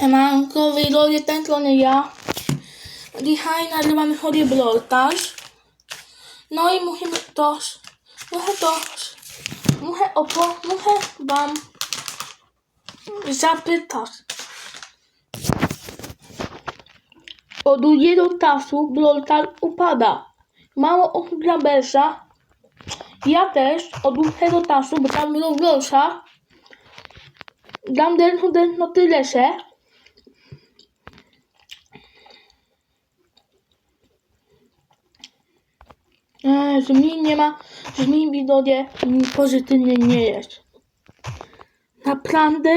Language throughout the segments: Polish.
Siemanko, widzowie, ten strony ja. Dzisiaj nagrywamy chory bloltaż. No i musimy też, muszę też, muszę opo, muszę wam zapytać. Od długiego czasu bloltaż upada. Mało osób gra. Ja też od długiego czasu, bo tam było Belsa. Dam den, no tyle. Eee, że mi nie ma, że mi widzowie pozytywnie nie jest. Naprawdę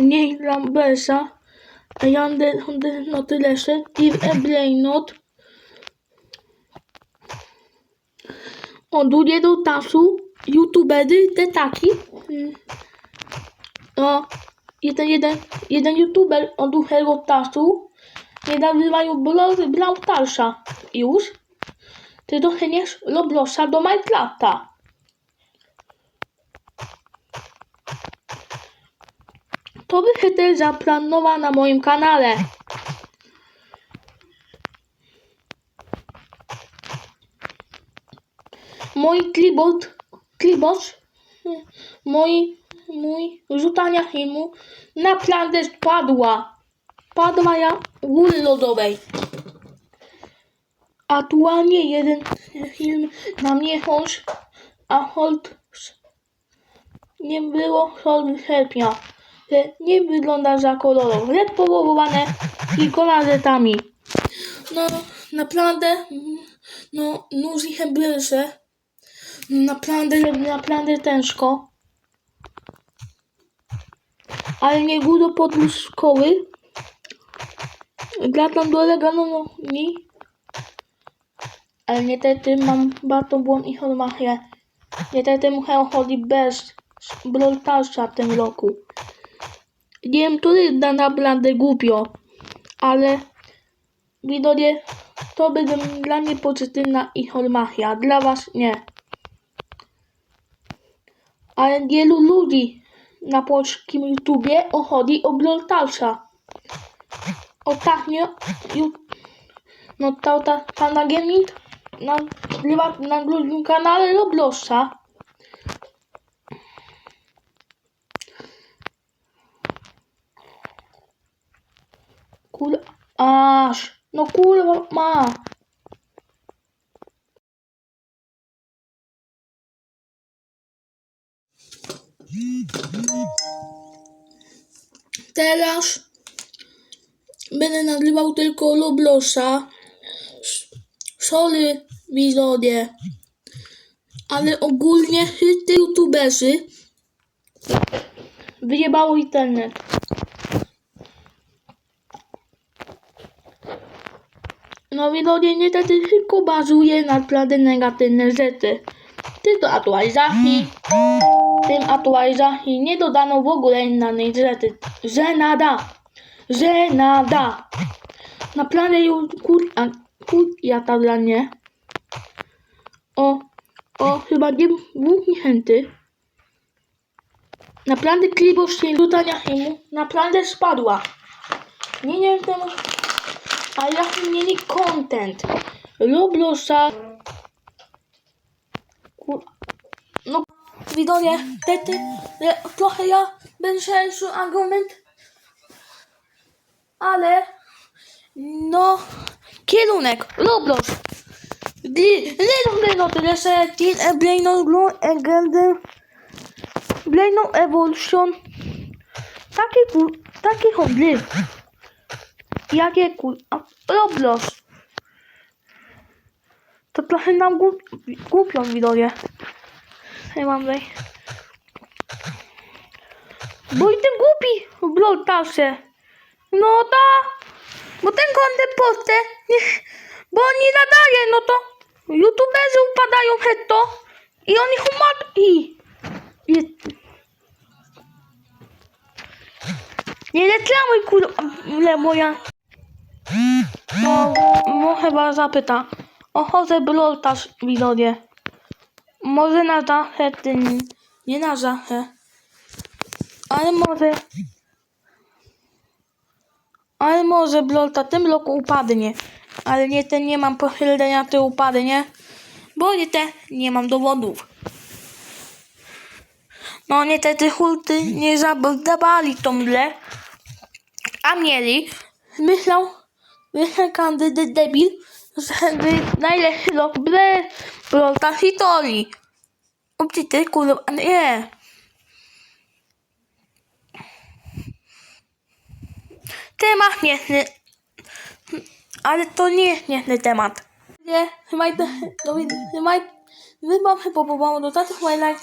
nie gram Belsa. A ja den, den, no tyle się. I w Ebrainot. Od długiego czasu youtubery te taki no, jeden, jeden, jeden youtuber od długiego czasu nie nagrywają brał starsza już. Ty doceniesz Robloxa do Minecrafta. To też zaplanowa na moim kanale. Mój keyboard, keyboard, mój, mój rzucania filmu naprawdę spadła. Padła ja góry lodowej. Aktualnie jeden film na mnie chodź, a hold nie było od sierpnia. Nie wygląda za kolorowo. Lecz powoływane kilkoma zetami. No, naprawdę, no, nuży się bierze. Naprawdę, naprawdę ciężko. Ale nie było podróż szkoły. Latam do Leganonii. Ale niestety mam bardzo błąd i chormachię. Niestety muszę chodzić bez broltarza w tym roku. Nie wiem, to jest naprawdę głupio. Ale widzowie, to będzie dla mnie pozytywna informacja. Dla was nie. Ale wielu ludzi na polskim YouTubie ochodzi o broltarza. Ostatnio no ta, ta pana gaming na, na, na drugim kanale Robloxa. Kur... Aż. No kurwa ma. Teraz będę nagrywał tylko Robloxa. Sorry, widzowie. Ale ogólnie wszyscy youtuberzy wyjebało internet. No widzowie, niestety tylko bazuje na naprawdę negatywne rzeczy. Tylko aktualizacji. Tym aktualizacji nie dodano w ogóle innej rzeczy. Że nada. Że nada. Naprawdę już kur... A, kur... Ja ta dla mnie. O, o, chyba nie dwóch niechęty. Naprawdę klibość rzucania filmu naprawdę spadła. Nie, nie wiem ale jak mieli content. Robloxa. Kur... No, widzowie, tety, le- trochę ja będę szedł argument, ale no, kierunek, Roblox. Little tyle że Teen Blade Glow Agenda Blade Evolution Takie takie hodly. Jakie ku, a, Roblox. To trochę nam głup, głupio mam tutaj. Bo i ten głupi blogtarze. No da. Bo ten content postę, bo on nie nadaje, no to youtuberzy upadają hetto i oni humat i nie, nie reklamuj kurwa moja. No, no chyba zapyta. O Jose Bloltaż widzowie. Może na zachę, nie na zachę. Ale może Ale może Blolta tym bloku upadnie. Ale nie ten nie mam pochylenia, ty upadnie. Bo nie te nie mam dowodów. No niestety hulty nie zadbali tą grę. A mieli. Myślał kandydat debil, że wy najlepszy rok w historii. Opcji ty kurwa, nie. Temat śmieszny. Ale to nie jest śmieszny temat. Nie, chyba, chyba, chyba, chyba, chyba, chyba, chyba, chyba, chyba,